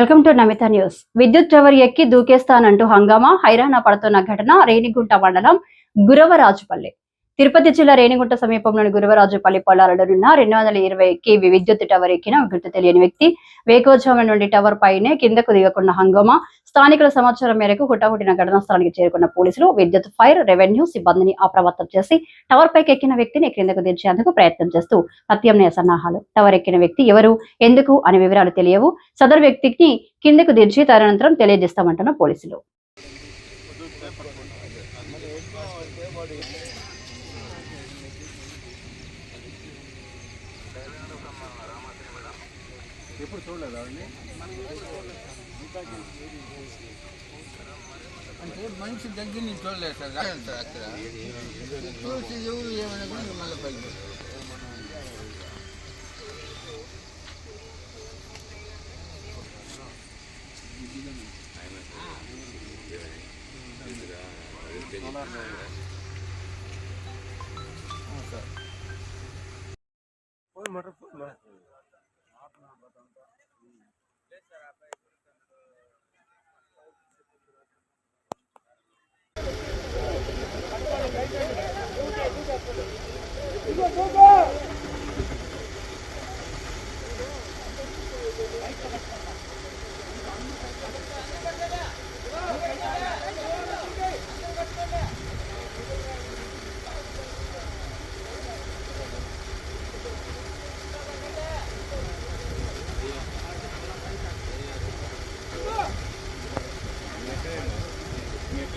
Welcome to Namita news. విద్యుత్ tower ఎక్కి దూకేస్తానంటూ హంగామా హైరాణ పడుతున్న ఘటన రేణిగుంట మండలం గురవరాజుపల్లి. తిరుపతి జిల్లా రేణిగుంట సమీపంలోని గురవరాజుపల్లి పొలాలలోనున్న రెండు వందల ఇరవై కేవీ విద్యుత్ టవర్ ఎక్కిన గుర్తు తెలియని వ్యక్తి వేకోజామున నుండి టవర్ పైనే కిందకు దిగకున్న హంగామా. స్థానికుల సమాచారం మేరకు హుటాహుటిన ఘటనా స్థలానికి చేరుకున్న పోలీసులు విద్యుత్ ఫైర్ రెవెన్యూ సిబ్బందిని అప్రమత్తం చేసి టవర్ పైకి ఎక్కిన వ్యక్తిని క్రిందకు దించేందుకు ప్రయత్నం చేస్తూ ప్రత్యామ్నాయ సన్నాహాలు. టవర్ ఎక్కిన వ్యక్తి ఎవరు ఎందుకు అనే వివరాలు తెలియవు. సదరు వ్యక్తికి కిందకు దించి తదనంతరం తెలియజేస్తామంటున్న పోలీసులు. ఎప్పుడు చూడలేదా అండి? అంటే మనిషి దగ్గర నుంచి చూడలేదు సార్ రాలేదు సార్ అక్కడ చూసి ఎవరు ఏమైనా కూడా మళ్ళీ పైకి beni. Allah razı olsun. Koyma, koyma. Go, go, go!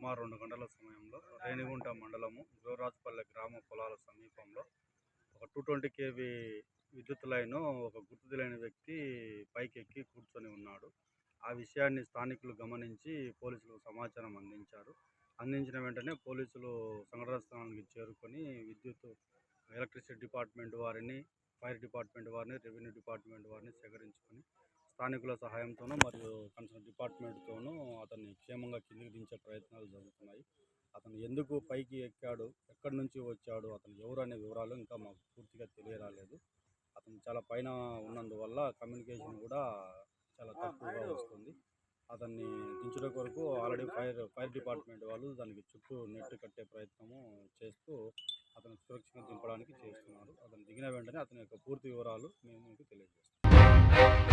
సుమారు రెండు గంటల సమయంలో రేణిగుంట మండలము గోరాజపల్లె గ్రామ పొలాల సమీపంలో ఒక టూ ట్వంటీ కేవీ విద్యుత్ లైన్ ఒక గుర్తు తెలియని వ్యక్తి పైకెక్కి కూర్చొని ఉన్నాడు. ఆ విషయాన్ని స్థానికులు గమనించి పోలీసులకు సమాచారం అందించారు. అందించిన వెంటనే పోలీసులు సంఘటన స్థలానికి చేరుకొని విద్యుత్ ఎలక్ట్రిసిటీ డిపార్ట్మెంట్ వారిని ఫైర్ డిపార్ట్మెంట్ వారిని రెవెన్యూ డిపార్ట్మెంట్ వారిని సేకరించుకొని స్థానికుల సహాయంతోనూ మరియు కన్సర్న్ డిపార్ట్మెంట్తోనూ అతన్ని క్షేమంగా కిందికి దించే ప్రయత్నాలు జరుగుతున్నాయి. అతను ఎందుకు పైకి ఎక్కాడు ఎక్కడి నుంచి వచ్చాడు అతను ఎవరు అనే వివరాలు ఇంకా మాకు పూర్తిగా తెలియరాలేదు. అతను చాలా పైన ఉన్నందువల్ల కమ్యూనికేషన్ కూడా చాలా తక్కువగా వస్తుంది. అతన్ని దించడం కొరకు ఆల్రెడీ ఫైర్ ఫైర్ డిపార్ట్మెంట్ వాళ్ళు దానికి చుట్టూ నెట్ కట్టే ప్రయత్నము చేస్తూ అతను సురక్షితంగా దింపడానికి చేస్తున్నారు. అతను దిగిన వెంటనే అతని యొక్క పూర్తి వివరాలు మేము మీకు తెలియజేస్తాం.